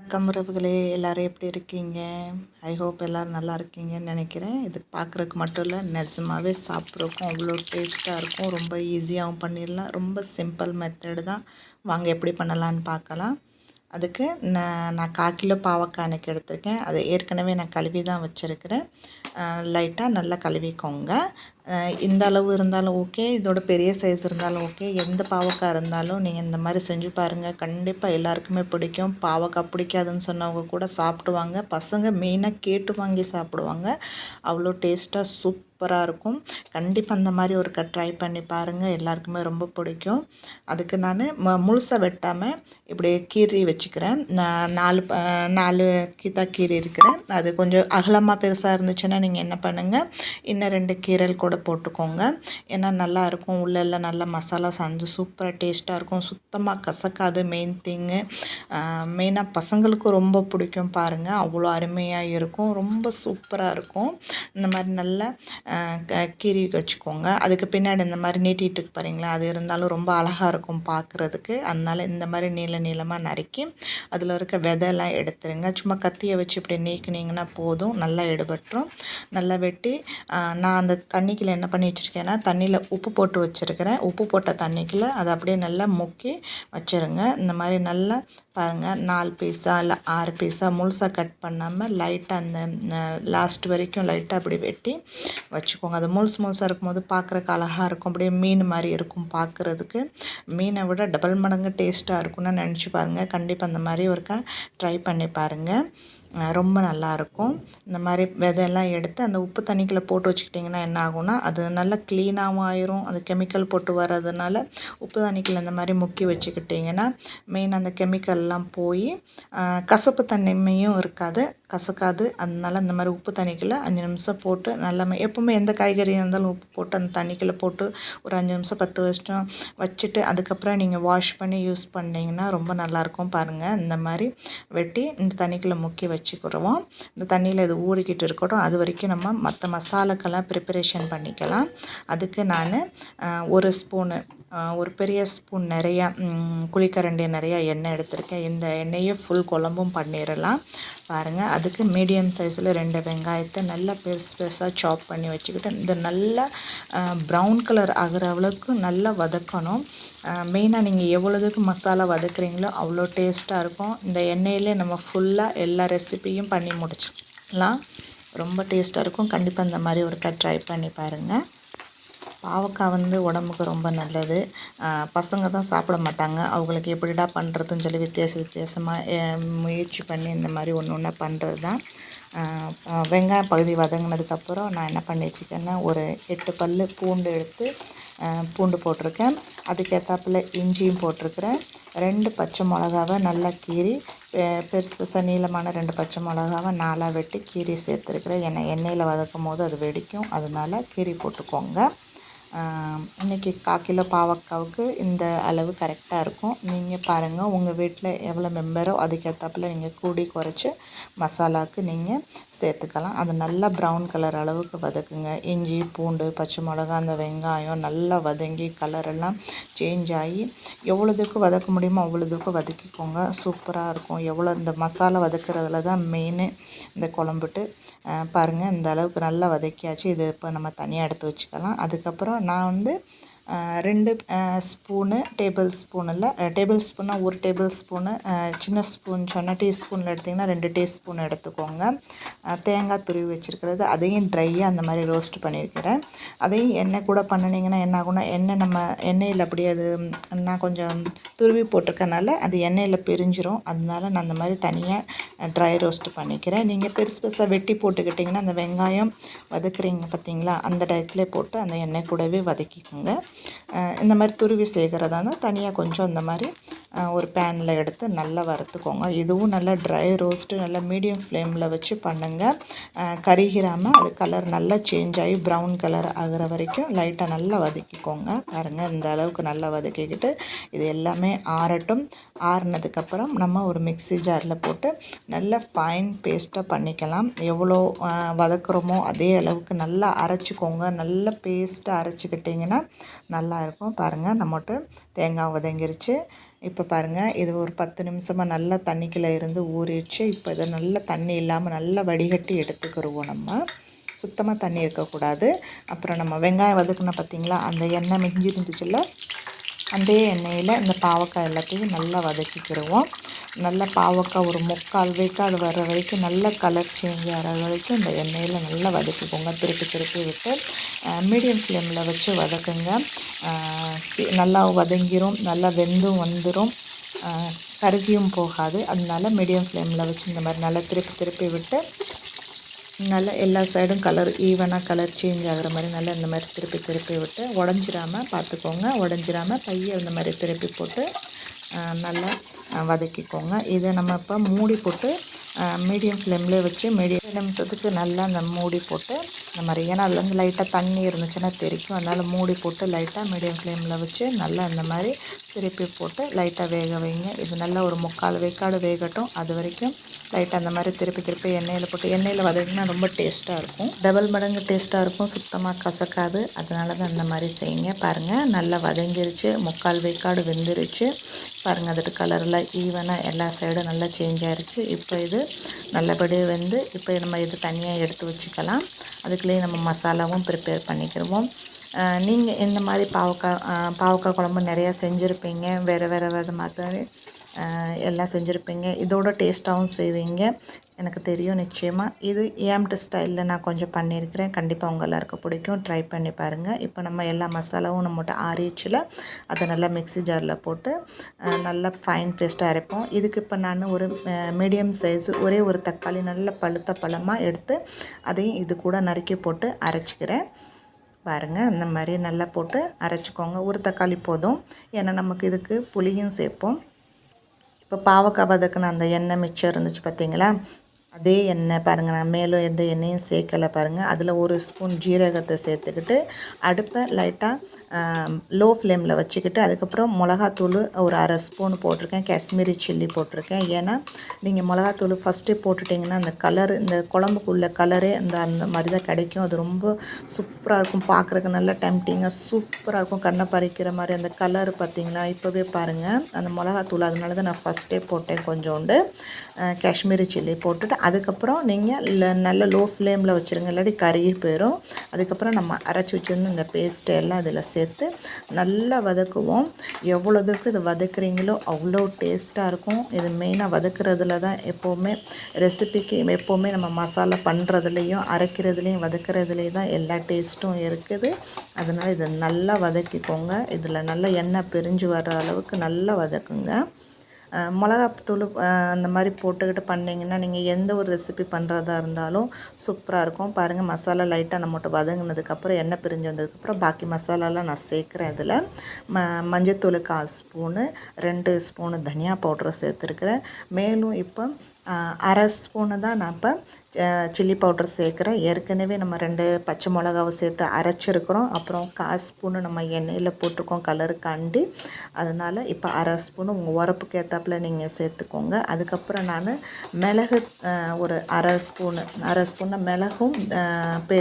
வணக்கம் உறவுகளே எல்லோரும் எப்படி இருக்கீங்க? ஐ ஹோப் எல்லோரும் நல்லா இருக்கீங்கன்னு நினைக்கிறேன். இது பார்க்குறதுக்கு மட்டும் இல்லை நிஜமாகவே சாப்பிட்றக்கும் அவ்வளோ டேஸ்ட்டாக இருக்கும். ரொம்ப ஈஸியாகவும் பண்ணிடலாம். ரொம்ப சிம்பிள் மெத்தடு தான். வாங்க எப்படி பண்ணலான்னு பார்க்கலாம். அதுக்கு நான் நான் கால் கிலோ பாவக்காய் எனக்கு எடுத்திருக்கேன். அதை ஏற்கனவே நான் கழுவி தான் வச்சுருக்கிறேன். லைட்டாக நல்லா கழுவிக்கோங்க. இந்த அளவு இருந்தாலும் ஓகே இதோட பெரிய சைஸ் இருந்தாலும் ஓகே எந்த பாவக்காய் இருந்தாலும் நீங்கள் இந்த மாதிரி செஞ்சு பாருங்கள் கண்டிப்பாக எல்லாருக்குமே பிடிக்கும். பாவக்காய் பிடிக்காதுன்னு சொன்னவங்க கூட சாப்பிடுவாங்க பசங்க மெயினாக கேட்டு வாங்கி சாப்பிடுவாங்க. அவ்வளோ டேஸ்ட்டாக சூப் சூப்பராக இருக்கும். கண்டிப்பாக அந்த மாதிரி ஒரு ட்ரை பண்ணி பாருங்கள் எல்லாருக்குமே ரொம்ப பிடிக்கும். அதுக்கு நான் ம முழுசாக வெட்டாமல் இப்படி கீரி வச்சுக்கிறேன். நான் நாலு நாலு கீத்தா கீரி இருக்கிறேன். அது கொஞ்சம் அகலமாக பெருசாக இருந்துச்சுன்னா நீங்கள் என்ன பண்ணுங்கள் இன்னும் ரெண்டு கீரல் கூட போட்டுக்கோங்க. ஏன்னா நல்லாயிருக்கும் உள்ளெல்லாம் நல்லா மசாலா சார்ந்து சூப்பராக டேஸ்ட்டாக இருக்கும். சுத்தமாக கசக்காது மெயின் திங்கு மெயினாக பசங்களுக்கும் ரொம்ப பிடிக்கும் பாருங்கள் அவ்வளோ அருமையாக இருக்கும். ரொம்ப சூப்பராக இருக்கும். இந்த மாதிரி நல்லா கீறி வச்சுக்கோங்க. அதுக்கு பின்னாடி இந்த மாதிரி நீட்டிகிட்டு இருக்கு பாருங்களா அது இருந்தாலும் ரொம்ப அழகாக இருக்கும் பார்க்குறதுக்கு அதனால் இந்த மாதிரி நீள நீளமாக நறுக்கி அதில் இருக்க விதையெல்லாம் எடுத்துருங்க. சும்மா கத்தியை வச்சு இப்படி நீக்கினீங்கன்னா போதும். நல்லா எடுபட்டுரும். நல்லா வெட்டி நான் அந்த தண்ணிக்குள்ளே என்ன பண்ணி வச்சுருக்கேன்னா தண்ணியில் உப்பு போட்டு வச்சுருக்கிறேன். உப்பு போட்ட தண்ணிக்குள்ளே அதை அப்படியே நல்லா முக்கி வச்சுருங்க. இந்த மாதிரி நல்லா பாருங்கள் நாலு பீஸா இல்லை ஆறு பீஸா முழுசாக கட் பண்ணாமல் லைட்டாக அந்த லாஸ்ட் வரைக்கும் லைட்டாக அப்படி வெட்டி வச்சுக்கோங்க. அது முழுசு முழுசாக இருக்கும்போது பார்க்குறக்கு அழகாக இருக்கும். அப்படியே மீன் மாதிரி இருக்கும் பார்க்குறதுக்கு மீனை விட டபுள் மடங்கு டேஸ்ட்டாக இருக்கும்னு நினச்சி பாருங்கள் கண்டிப்பாக அந்த மாதிரி ஒருக்கா ட்ரை பண்ணி பாருங்கள் ரொம்ப நல்லாயிருக்கும் இந்த மாதிரி விதையெல்லாம் எடுத்து அந்த உப்பு தண்ணிக்குள்ளே போட்டு வச்சுக்கிட்டிங்கன்னா என்ன ஆகும்னா அது நல்லா க்ளீனாகவும் ஆயிரும். அது கெமிக்கல் போட்டு வர்றதுனால உப்பு தண்ணிக்குள்ளே இந்த மாதிரி முக்கி வச்சுக்கிட்டிங்கன்னா மெயின் அந்த கெமிக்கல்லாம் போய் கசப்பு தன்மையும் இருக்காது. கசக்காது. அதனால் இந்த மாதிரி உப்பு தண்ணிக்குள்ளே அஞ்சு நிமிஷம் போட்டு நல்லா எப்போவுமே எந்த காய்கறியாக இருந்தாலும் உப்பு போட்டு அந்த தண்ணிக்குள்ளே போட்டு ஒரு அஞ்சு நிமிஷம் பத்து வருஷம் வச்சுட்டு அதுக்கப்புறம் நீங்கள் வாஷ் பண்ணி யூஸ் பண்ணிங்கன்னா ரொம்ப நல்லாயிருக்கும் பாருங்கள் இந்த மாதிரி வெட்டி இந்த தண்ணிக்குள்ளே முக்கி வச்சுக்கிறோம் இந்த தண்ணியில் இது ஊறிக்கிட்டு இருக்கட்டும். அது வரைக்கும் நம்ம மற்ற மசாலாக்கெல்லாம் ப்ரிப்பரேஷன் பண்ணிக்கலாம். அதுக்கு நான் ஒரு ஸ்பூனு ஒரு பெரிய ஸ்பூன் நிறையா குழிக்கரண்டி நிறையா எண்ணெய் எடுத்திருக்கேன். இந்த எண்ணெயை ஃபுல் குழம்பும் பண்ணிடலாம். பாருங்கள் அதுக்கு மீடியம் சைஸில் ரெண்டு வெங்காயத்தை நல்லா பெருசு பெருசாக சாப் பண்ணி வச்சுக்கிட்டு இந்த நல்லா ப்ரௌன் கலர் ஆகிற அளவுக்கு நல்லா வதக்கணும். மெயினாக நீங்கள் எவ்வளோதுக்கு மசாலா வதக்குறீங்களோ அவ்வளோ டேஸ்ட்டாக இருக்கும். இந்த எண்ணெயிலே நம்ம ஃபுல்லாக எல்லா ரெசிப்பியும் பண்ணி முடிச்சிடலாம். ரொம்ப டேஸ்ட்டாக இருக்கும். கண்டிப்பாக இந்த மாதிரி ஒரு ட்ரை பண்ணி பாருங்கள் பாவக்காய் வந்து உடம்புக்கு ரொம்ப நல்லது. பசங்க தான் சாப்பிட மாட்டாங்க. அவங்களுக்கு எப்படிடா பண்ணுறதுன்னு சொல்லி வித்தியாச வித்தியாசமாக முயற்சி பண்ணி இந்த மாதிரி ஒன்று ஒன்றா பண்ணுறது தான் வெங்காயம் பகுதி வதங்கினதுக்கப்புறம் நான் என்ன பண்ணி வச்சுக்கேன்னா ஒரு எட்டு பல் பூண்டு எடுத்து பூண்டு போட்டிருக்கேன். அதுக்கேற்றாப்புல இஞ்சியும் போட்டிருக்கிறேன். ரெண்டு பச்சை மிளகாவை நல்லா கீறி பெருசு பெருசாக நீளமான ரெண்டு பச்சை மிளகாவை நாலாக வெட்டி கீரி சேர்த்துருக்குறேன். ஏன்னா எண்ணெயில் வதக்கும் போது அது வெடிக்கும். அதனால் கீரி போட்டுக்கோங்க. இன்றைக்கி கால் கிலோ பாவக்காவுக்கு இந்த அளவு கரெக்டாக இருக்கும். நீங்கள் பாருங்கள் உங்கள் வீட்டில் எவ்வளோ மெம்பரோ அதுக்கேற்றாப்புல நீங்கள் கூடி குறைச்சி மசாலாவுக்கு நீங்கள் சேர்த்துக்கலாம். அது நல்லா ப்ரௌன் கலர் அளவுக்கு வதக்குங்க. இஞ்சி பூண்டு பச்சை மிளகா அந்த வெங்காயம் நல்லா வதங்கி கலரெல்லாம் சேஞ்ச் ஆகி எவ்வளோதுக்கு வதக்க முடியுமோ அவ்வளோதுக்கு வதக்கிக்கோங்க. சூப்பராக இருக்கும். எவ்வளோ இந்த மசாலா வதக்குறதுல தான் மெயின் இந்த குழம்புட்டு. பாருங்கள் இந்த அளவுக்கு நல்லா வதக்கியாச்சு. இது இப்போ நம்ம தனியாக எடுத்து வச்சுக்கலாம். அதுக்கப்புறம் நான் வந்து ரெண்டு ஸ்பூனு டேபிள் ஸ்பூனில் டேபிள் ஸ்பூனாக ஒரு டேபிள் ஸ்பூனு. சின்ன ஸ்பூன் சொன்னால் டீஸ்பூனில் எடுத்திங்கன்னா ரெண்டு டீஸ்பூன் எடுத்துக்கோங்க. தேங்காய் துருவி வச்சுருக்கிறது அதையும் ட்ரையாக அந்த மாதிரி ரோஸ்ட் பண்ணியிருக்கிறேன். அதையும் எண்ணெய் கூட பண்ணினீங்கன்னா என்ன ஆகும்னா எண்ணெய் நம்ம எண்ணெயில் அப்படியே அது நான் கொஞ்சம் துருவி போட்டிருக்கனால அது எண்ணெயில் பிரிஞ்சிரும். அதனால நான் அந்த மாதிரி தனியாக ட்ரை ரோஸ்ட் பண்ணிக்கிறேன். நீங்கள் பெருசு பெருசாக வெட்டி போட்டுக்கிட்டிங்கன்னா அந்த வெங்காயம் வதக்குறீங்க பார்த்தீங்களா அந்த டயத்துலேயே போட்டு அந்த எண்ணெய் கூடவே வதக்கிக்கோங்க. இந்த மாதிரி துருவி சேர்க்குறதா இருந்தால் தனியாக கொஞ்சம் இந்த மாதிரி ஒரு பேனில் எடுத்து நல்லா வறுத்துக்கோங்க. இதுவும் நல்லா ட்ரை ரோஸ்ட்டு நல்லா மீடியம் ஃப்ளேமில் வச்சு பண்ணுங்கள் கருகிராமல் அது கலர் நல்லா சேஞ்ச் ஆகி ப்ரௌன் கலர் ஆகிற வரைக்கும் லைட்டாக நல்லா வதக்கிக்கோங்க. பாருங்கள் இந்த அளவுக்கு நல்லா வதக்கிக்கிட்டு இது எல்லாமே ஆறட்டும். ஆறுனதுக்கப்புறம் நம்ம ஒரு மிக்சி ஜாரில் போட்டு நல்ல ஃபைன் பேஸ்ட்டாக பண்ணிக்கலாம். எவ்வளோ வதக்குறோமோ அதே அளவுக்கு நல்லா அரைச்சிக்கோங்க. நல்ல பேஸ்ட்டாக அரைச்சிக்கிட்டிங்கன்னா நல்லாயிருக்கும் பாருங்கள் நம்மட்டு தேங்காய் வதங்கிருச்சு. இப்போ பாருங்கள் இது ஒரு பத்து நிமிஷமாக நல்லா தண்ணிக்குள்ளே இருந்து ஊறிடுச்சு. இப்போ இதை நல்லா தண்ணி இல்லாமல் நல்லா வடிகட்டி எடுத்துக்கிடுவோம் நம்ம. சுத்தமாக தண்ணி இருக்கக்கூடாது. அப்புறம் நம்ம வெங்காயம் வதக்குன பார்த்திங்களா அந்த எண்ணெய் மிஞ்சி இருந்துச்சுல்ல அந்த எண்ணெயில் இந்த பாவக்காய் எல்லாத்தையும் நல்லா வதக்கிக்கிடுவோம் நல்லா பாவக்காய் ஒரு முக்கால் வேக்காடு வர வரைக்கும் நல்ல கலர் சேஞ்ச் ஆகிற வரைக்கும் இந்த எண்ணெயில் நல்லா வதக்கிக்கோங்க. திருப்பி திருப்பி விட்டு மீடியம் ஃப்ளேமில் வச்சு வதக்குங்க. நல்லா வதங்கிரும் நல்லா வெந்தும் வந்துடும் கருகியும் போகாது. அதனால மீடியம் ஃப்ளேமில் வச்சு இந்த மாதிரி நல்லா திருப்பி திருப்பி விட்டு நல்லா எல்லா சைடும் கலர் ஈவனாக கலர் சேஞ்ச் ஆகிற மாதிரி நல்லா இந்த மாதிரி திருப்பி திருப்பி விட்டு உடஞ்சிராமல் பார்த்துக்கோங்க உடஞ்சிராமல் பையை இந்த மாதிரி திருப்பி போட்டு நல்லா வதக்கிக்கோங்க. இதை நம்ம இப்போ மூடி போட்டு மீடியம் ஃப்ளேம்லேயே வச்சு மீடியம் நிமிஷத்துக்கு நல்லா அந்த மூடி போட்டு இந்த மாதிரி ஏன்னா அதில் வந்து லைட்டாக தண்ணி இருந்துச்சுன்னா தெரிக்கும். அதனால் மூடி போட்டு லைட்டாக மீடியம் ஃப்ளேமில் வச்சு நல்லா இந்த மாதிரி திருப்பி போட்டு லைட்டாக வேக வைங்க. இது நல்லா ஒரு முக்கால் வேக்காடு வேகட்டும். அது வரைக்கும் லைட்டாக அந்த மாதிரி திருப்பி திருப்பி எண்ணெயில் போட்டு எண்ணெயில் வதக்கினா ரொம்ப டேஸ்ட்டாக இருக்கும். டபுள் மடங்கு டேஸ்ட்டாக இருக்கும். சுத்தமாக கசக்காது. அதனால தான் அந்த மாதிரி செய்யுங்க. பாருங்கள் நல்லா வதங்கிருச்சு. முக்கால் வேக்காடு வெந்துருச்சு. பாருங்கள் அதோட கலரில் ஈவனாக எல்லா சைடும் நல்லா சேஞ்ச் ஆகிருச்சு இப்போ இது நல்லபடியாக வந்து இப்போ நம்ம இது தனியாக எடுத்து வச்சுக்கலாம். அதுக்குள்ளேயே நம்ம மசாலாவும் ப்ரிப்பேர் பண்ணிக்கிடுவோம் நீங்கள் இந்த மாதிரி பாவக்காய் பாவக்காய் குழம்பு நிறையா செஞ்சுருப்பீங்க. வேறு வேறு வேறு மாதிரி எல்லாம் செஞ்சுருப்பீங்க. இதோட டேஸ்ட்டாகவும் செய்வீங்க. எனக்கு தெரியும் நிச்சயமாக இது ஏம்ட்டு ஸ்டைலில் நான் கொஞ்சம் பண்ணியிருக்கிறேன். கண்டிப்பாக உங்கள் எல்லாருக்கும் பிடிக்கும். ட்ரை பண்ணி பாருங்கள் இப்போ நம்ம எல்லா மசாலாவும் நம்மகிட்ட ஆறிச்சில் அதை நல்லா மிக்ஸி ஜாரில் போட்டு நல்லா ஃபைன் பேஸ்ட்டாக அரைப்போம். இதுக்கு இப்போ நான் ஒரு மீடியம் சைஸ் ஒரே ஒரு தக்காளி நல்ல பழுத்த பழமாக எடுத்து அதையும் இது கூட நறுக்கி போட்டு அரைச்சிக்கிறேன். பாருங்கள் அந்த மாதிரி நல்லா போட்டு அரைச்சிக்கோங்க. ஒரு தக்காளி போதும். ஏன்னா நமக்கு இதுக்கு புளியும் சேர்ப்போம். இப்போ பாவக்காய் வதக்குன அந்த எண்ணெய் மிச்சம் இருந்துச்சு பார்த்தீங்களா? அதே எண்ணெய் பாருங்கள் நான் மேலும் எந்த எண்ணெயும் சேர்க்கலை பாருங்கள் அதில் ஒரு ஸ்பூன் ஜீரகத்தை சேர்த்துக்கிட்டு அடுப்பை லைட்டாக லோ ஃப்ளேமில் வச்சுக்கிட்டு அதுக்கப்புறம் மிளகாத்தூள் ஒரு அரை ஸ்பூன் போட்டிருக்கேன். காஷ்மீரி சில்லி போட்டிருக்கேன். ஏன்னா நீங்கள் மிளகாத்தூள் ஃபஸ்ட்டே போட்டுட்டிங்கன்னா அந்த கலர் இந்த குழம்புக்குள்ள கலரே அந்த அந்த மாதிரி தான் கிடைக்கும். அது ரொம்ப சூப்பராக இருக்கும். பார்க்குறதுக்கு நல்லா டெம்டிங்காக சூப்பராக இருக்கும். கண்ணை பறிக்கிற மாதிரி அந்த கலர் பார்த்திங்களா? இப்போவே பாருங்கள் அந்த மிளகாத்தூள் அதனால தான் நான் ஃபஸ்ட்டே போட்டேன் கொஞ்சோண்டு. காஷ்மீரி சில்லி போட்டுட்டு அதுக்கப்புறம் நீங்கள் நல்ல லோ ஃப்ளேமில் வச்சுருங்க. இல்லாட்டி கருகி போயிடும் அதுக்கப்புறம் நம்ம அரைச்சி வச்சுருந்து இந்த பேஸ்ட்டை எல்லாம் அதில் சேர்த்து நல்லா வதக்குவோம். எவ்வளோதுக்கு இது வதக்குறீங்களோ அவ்வளோ டேஸ்ட்டாக இருக்கும். இது மெயினாக வதக்குறதுல தான் எப்போவுமே ரெசிபிக்கு எப்போவுமே நம்ம மசாலா பண்ணுறதுலேயும் அரைக்கிறதுலேயும் வதக்குறதுலேயும் தான் எல்லா டேஸ்ட்டும் இருக்குது. அதனால் இதை நல்லா வதக்கிக்கோங்க. இதில் நல்லா எண்ணெய் பிரிஞ்சு வர்ற அளவுக்கு நல்லா வதக்குங்க. மிளகாத்தூள் அந்த மாதிரி போட்டுக்கிட்டு பண்ணிங்கன்னா நீங்கள் எந்த ஒரு ரெசிபி பண்ணுறதா இருந்தாலும் சூப்பராக இருக்கும். பாருங்கள் மசாலா லைட்டாக நம்மகிட்ட வதங்கினதுக்கப்புறம் எண்ணெய் பிரிஞ்சு வந்ததுக்கப்புறம் பாக்கி மசாலாலாம் நான் சேர்க்குறேன் இதில். ம மஞ்சத்தூள் கால் ஸ்பூனு ரெண்டு ஸ்பூனு தனியா பவுட்ரு சேர்த்துருக்குறேன். மேலும் இப்போ அரை ஸ்பூனு தான் நான் இப்போ சில்லி பவுடர் சேர்க்குறேன் ஏற்கனவே நம்ம ரெண்டு பச்சை மிளகாவை சேர்த்து அரைச்சிருக்கிறோம். அப்புறம் கால் ஸ்பூனு நம்ம எண்ணெயில் போட்டிருக்கோம் கலருக்காண்டி அதனால் இப்போ அரை ஸ்பூனு உங்கள் உரப்புக்கு ஏற்றாப்புல நீங்கள் சேர்த்துக்கோங்க. அதுக்கப்புறம் நான் மிளகு ஒரு அரை ஸ்பூனு அரை ஸ்பூனு மிளகும் பெ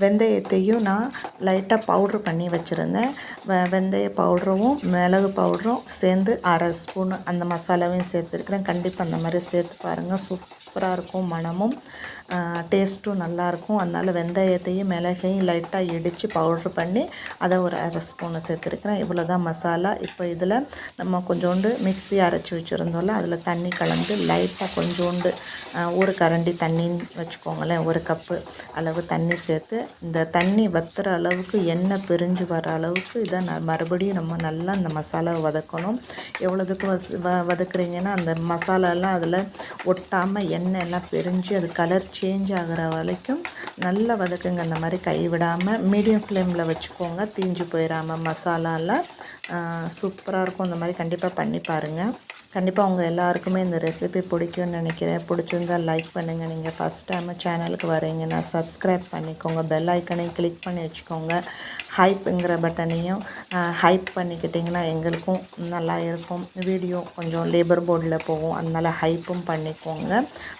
வெந்தயத்தையும் நான் லைட்டாக பவுட்ரு பண்ணி வச்சுருந்தேன். வெந்தய பவுடரும் மிளகு பவுடரும் சேர்ந்து அரை ஸ்பூனு அந்த மசாலாவையும் சேர்த்துருக்குறேன். கண்டிப்பாக அந்த மாதிரி சேர்த்து பாருங்கள் சூப்பராக இருக்கும் மணமும். டேஸ்ட்டும் நல்லாயிருக்கும். அதனால் வெந்தயத்தையும் மிளகையும் லைட்டாக இடித்து பவுட்ரு பண்ணி அதை ஒரு அரை ஸ்பூனை சேர்த்துருக்குறேன். இவ்வளோ தான் மசாலா. இப்போ இதில் நம்ம கொஞ்சோண்டு மிக்ஸி அரைச்சி வச்சுருந்தோம்ல அதில் தண்ணி கலந்து லைட்டாக கொஞ்சோண்டு ஒரு கரண்டி தண்ணின்னு வச்சுக்கோங்களேன் ஒரு கப்பு அளவு தண்ணி சேர்த்து இந்த தண்ணி வத்துற அளவுக்கு எண்ணெய் பிரிஞ்சு வர அளவுக்கு இதை ந மறுபடியும் நம்ம நல்லா அந்த மசாலாவை வதக்கணும். எவ்வளோதுக்கு வ வதக்குறீங்கன்னா அந்த மசாலாலாம் அதில் ஒட்டாமல் எண்ணெய் எல்லாம் பிரிஞ்சு அது கலர் சேஞ்ச் ஆகிற வரைக்கும் நல்லா வதக்குங்க. அந்த மாதிரி கைவிடாமல் மீடியம் ஃப்ளேமில் வச்சுக்கோங்க. தீஞ்சு போயிடாமல் மசாலாலாம் சூப்பராக இருக்கும். இந்த மாதிரி கண்டிப்பாக பண்ணி பாருங்கள் கண்டிப்பாக உங்கள் எல்லாருக்குமே இந்த ரெசிபி பிடிக்கும்னு நினைக்கிறேன். பிடிச்சிருந்தால் லைக் பண்ணுங்கள் நீங்கள் ஃபஸ்ட் டைமு சேனலுக்கு வரீங்கன்னா சப்ஸ்கிரைப் பண்ணிக்கோங்க. பெல் ஐக்கனையும் கிளிக் பண்ணி வச்சுக்கோங்க. ஹைப்புங்கிற பட்டனையும் ஹைப் பண்ணிக்கிட்டிங்கன்னா எங்களுக்கும் நல்லா இருக்கும். வீடியோ கொஞ்சம் லேபர் போர்டில் போகும். அதனால் ஹைப்பும் பண்ணிக்கோங்க.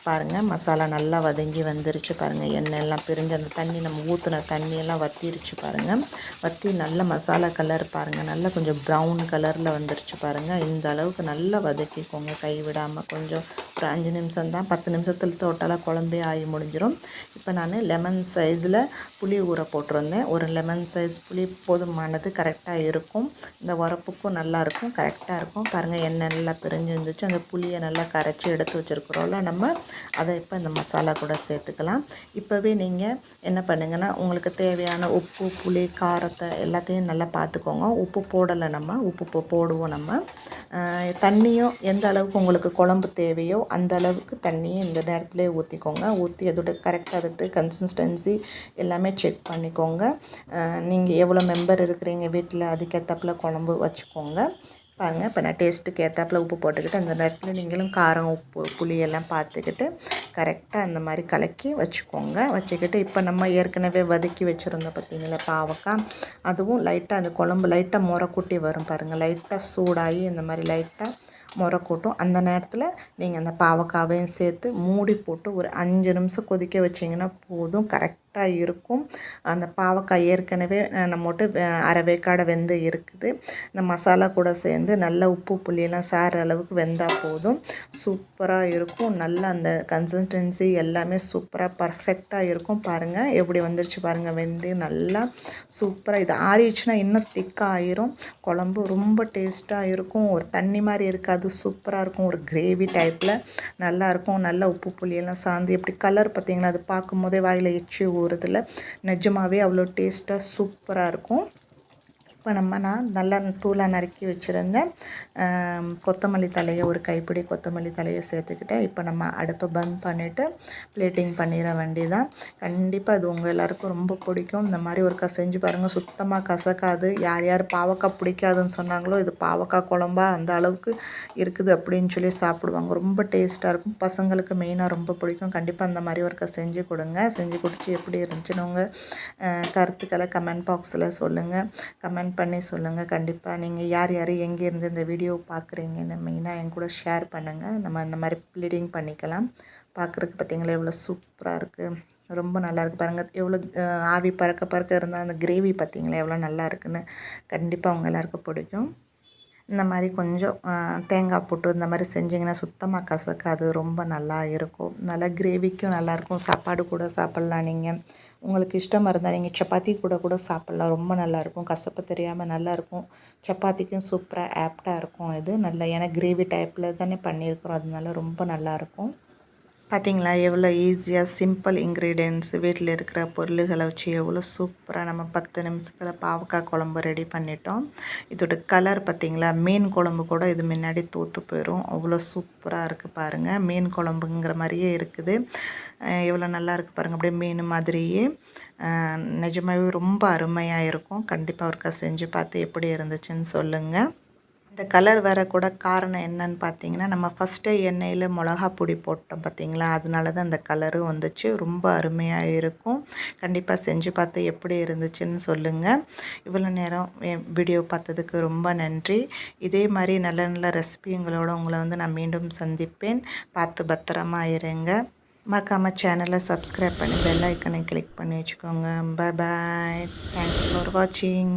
பாருங்கள் மசாலா நல்லா வதங்கி வந்துருச்சு பாருங்கள் எண்ணெய் எல்லாம் பிரிஞ்சு அந்த தண்ணி நம்ம ஊற்றின தண்ணியெல்லாம் வற்றிருச்சு பாருங்கள் வற்றி நல்ல மசாலா கலர் பாருங்கள் நல்லா கொஞ்சம் ப்ரௌன் கலரில் வந்துருச்சு பாருங்கள் இந்த அளவுக்கு நல்லா வதக்கிக்கோங்க. கை விடாமல் கொஞ்சம் ஒரு அஞ்சு நிமிஷம் தான் பத்து நிமிஷத்தில் டோட்டலாக குழம்பே ஆகி முடிஞ்சிடும் இப்போ நான் லெமன் சைஸில் புளி ஊற போட்டிருந்தேன். ஒரு லெமன் சைஸ் புளி போதுமானது கரெக்டாக இருக்கும். இந்த உரப்புக்கும் நல்லாயிருக்கும் கரெக்டாக இருக்கும். பாருங்கள் எண்ணெய் நல்லா பிரிஞ்சு இருந்துச்சு அந்த புளியை நல்லா கரைச்சி எடுத்து வச்சுருக்குறோம்ல நம்ம. அதை இப்போ இந்த மசாலா கூட சேர்த்துக்கலாம். இப்போவே நீங்கள் என்ன பண்ணுங்கன்னா உங்களுக்கு தேவையான உப்பு புளி காரத்தை எல்லாத்தையும் நல்லா பார்த்துக்கோங்க. உப்பு போடலை நம்ம உப்பு போடுவோம் நம்ம. தண்ணியும் எந்த அளவுக்கு உங்களுக்கு குழம்பு தேவையோ அந்த அளவுக்கு தண்ணியை இந்த நேரத்தில் ஊற்றிக்கோங்க ஊற்றி அதோட கரெக்டாக அதுட்டு கன்சிஸ்டன்சி எல்லாமே செக் பண்ணிக்கோங்க. நீங்கள் எவ்வளோ மெம்பர் இருக்கிறீங்க வீட்டில் அதுக்கேற்றப்பில் குழம்பு வச்சுக்கோங்க. பாருங்கள் இப்போ நான் டேஸ்ட்டுக்கு ஏற்றாப்புல உப்பு போட்டுக்கிட்டு அந்த நேரத்தில் நீங்களும் காரம் உப்பு புளி எல்லாம் பார்த்துக்கிட்டு கரெக்டாக அந்த மாதிரி கலக்கி வச்சுக்கோங்க. வச்சுக்கிட்டு இப்போ நம்ம ஏற்கனவே வதக்கி வச்சுருந்தோம் பார்த்தீங்களா பாவக்காய் அதுவும் லைட்டாக அந்த குழம்பு லைட்டாக முறக்கூட்டி வரும் பாருங்கள் லைட்டாக சூடாகி இந்த மாதிரி லைட்டாக முறை கூட்டும் அந்த நேரத்தில் நீங்கள் அந்த பாவக்காவையும் சேர்த்து மூடி போட்டு ஒரு அஞ்சு நிமிஷம் கொதிக்க வச்சிங்கன்னா போதும் கரெக்ட் கரெக்டாக இருக்கும். அந்த பாவக்காய் ஏற்கனவே நம்மட்டு அரைவேக்காடை வெந்து இருக்குது. இந்த மசாலா கூட சேர்ந்து நல்ல உப்பு புளியெல்லாம் சார அளவுக்கு வெந்தால் போதும். சூப்பராக இருக்கும். நல்ல அந்த கன்சிஸ்டன்சி எல்லாமே சூப்பராக பர்ஃபெக்டாக இருக்கும். பாருங்கள் எப்படி வந்துருச்சு பாருங்கள் வெந்து நல்லா சூப்பராக இது ஆறிடுச்சுன்னா இன்னும் திக்காக ஆயிரும் குழம்பு ரொம்ப டேஸ்ட்டாக இருக்கும். ஒரு தண்ணி மாதிரி இருக்காது. சூப்பராக இருக்கும். ஒரு கிரேவி டைப்பில் நல்லாயிருக்கும் நல்லா உப்பு புளியெல்லாம் சார்ந்து. எப்படி கலர் பார்த்திங்கன்னா அது பார்க்கும் போதே வாயில் எச்சு ஊறுதில். நிஜமாகவே அவ்வளோ டேஸ்ட்டாக சூப்பராக இருக்கும். இப்போ நம்ம நான் நல்லா தூளாக நறுக்கி வச்சுருந்தேன் கொத்தமல்லி தலையை ஒரு கைப்பிடி கொத்தமல்லி தலையை சேர்த்துக்கிட்டேன். இப்போ நம்ம அடுப்பை பந்த் பண்ணிவிட்டு பிளேட்டிங் பண்ணிட வேண்டியதான் கண்டிப்பாக அது உங்கள் எல்லாருக்கும் ரொம்ப பிடிக்கும். இந்த மாதிரி ஒருக்கா செஞ்சு பாருங்கள் சுத்தமாக கசக்காது. யார் யார் பாவக்காய் பிடிக்காதுன்னு சொன்னாங்களோ இது பாவக்காய் குழம்பா அந்த அளவுக்கு இருக்குது அப்படின்னு சொல்லி சாப்பிடுவாங்க. ரொம்ப டேஸ்ட்டாக இருக்கும். பசங்களுக்கு மெயினாக ரொம்ப பிடிக்கும். கண்டிப்பாக அந்த மாதிரி ஒருக்கா செஞ்சு கொடுங்க. செஞ்சு கொடுத்து எப்படி இருந்துச்சுன்னு உங்கள் கருத்துக்களை கமெண்ட் பாக்ஸில் சொல்லுங்கள் கமெண்ட் பண்ணி சொல்லுங்கள் கண்டிப்பாக நீங்கள் யார் யார் எங்கேருந்து இந்த வீடியோ பார்க்குறீங்கன்னு மெயினாக என் கூட ஷேர் பண்ணுங்கள் நம்ம இந்த மாதிரி ப்ளீடிங் பண்ணிக்கலாம். பார்க்குறதுக்கு பார்த்தீங்களா எவ்வளோ சூப்பராக இருக்குது ரொம்ப நல்லா இருக்குது பாருங்கள் எவ்வளோ ஆவி பறக்க பறக்க இருந்தால் அந்த கிரேவி பார்த்தீங்களா எவ்வளோ நல்லா இருக்குன்னு கண்டிப்பாக அவங்க எல்லாருக்கும் பிடிக்கும். இந்த மாதிரி கொஞ்சம் தேங்காய் போட்டு இந்த மாதிரி செஞ்சிங்கன்னா சுத்தமாக கசக்காது ரொம்ப நல்லா இருக்கும். நல்லா கிரேவிக்கும் நல்லாயிருக்கும் சாப்பாடு கூட சாப்பிட்லாம் நீங்கள் உங்களுக்கு இஷ்டமாக இருந்தால் நீங்கள் சப்பாத்தி கூட கூட சாப்பிட்லாம். ரொம்ப நல்லாயிருக்கும் கசப்பு தெரியாமல் நல்லாயிருக்கும் சப்பாத்திக்கும் சூப்பராக ஆப்டாக இருக்கும். இது நல்லா ஏன்னா கிரேவி டைப்பில் தானே பண்ணியிருக்கிறோம். அதனால ரொம்ப நல்லாயிருக்கும் பார்த்திங்களா எவ்வளோ ஈஸியாக சிம்பிள் இன்க்ரீடியன்ட்ஸ் வீட்டில் இருக்கிற பொருள்களை வச்சு எவ்வளோ சூப்பராக நம்ம பத்து நிமிஷத்தில் பாவக்காய் குழம்பு ரெடி பண்ணிட்டோம். இதோட கலர் பார்த்திங்களா மீன் குழம்பு கூட இது முன்னாடி தூத்து போயிடும் அவ்வளோ சூப்பராக இருக்குது பாருங்கள் மீன் குழம்புங்கிற மாதிரியே இருக்குது. எவ்வளோ நல்லா இருக்குது பாருங்கள் அப்படியே மீன் மாதிரியே. நிஜமாகவே ரொம்ப அருமையாக இருக்கும். கண்டிப்பாக ஒருக்கா செஞ்சு பார்த்து எப்படி இருந்துச்சுன்னு சொல்லுங்கள் இந்த கலர் வர கூட காரணம் என்னன்னு பார்த்தீங்கன்னா நம்ம ஃபஸ்ட்டே எண்ணெயில் மிளகா பொடி போட்டோம் பார்த்தீங்களா அதனால தான் அந்த கலரும் வந்துச்சு. ரொம்ப அருமையாக இருக்கும். கண்டிப்பாக செஞ்சு பார்த்து எப்படி இருந்துச்சுன்னு சொல்லுங்கள் இவ்வளோ நேரம் வீடியோ பார்த்ததுக்கு ரொம்ப நன்றி. இதே மாதிரி நல்ல நல்ல ரெசிபிங்களோட உங்களை வந்து நான் மீண்டும் சந்திப்பேன். பார்த்து பத்திரமா இருங்க. மறக்காமல் சேனலை சப்ஸ்கிரைப் பண்ணி பெல் ஐக்கனை கிளிக் பண்ணி வச்சுக்கோங்க. பாய் பாய் தேங்க்ஸ் ஃபார் வாட்சிங்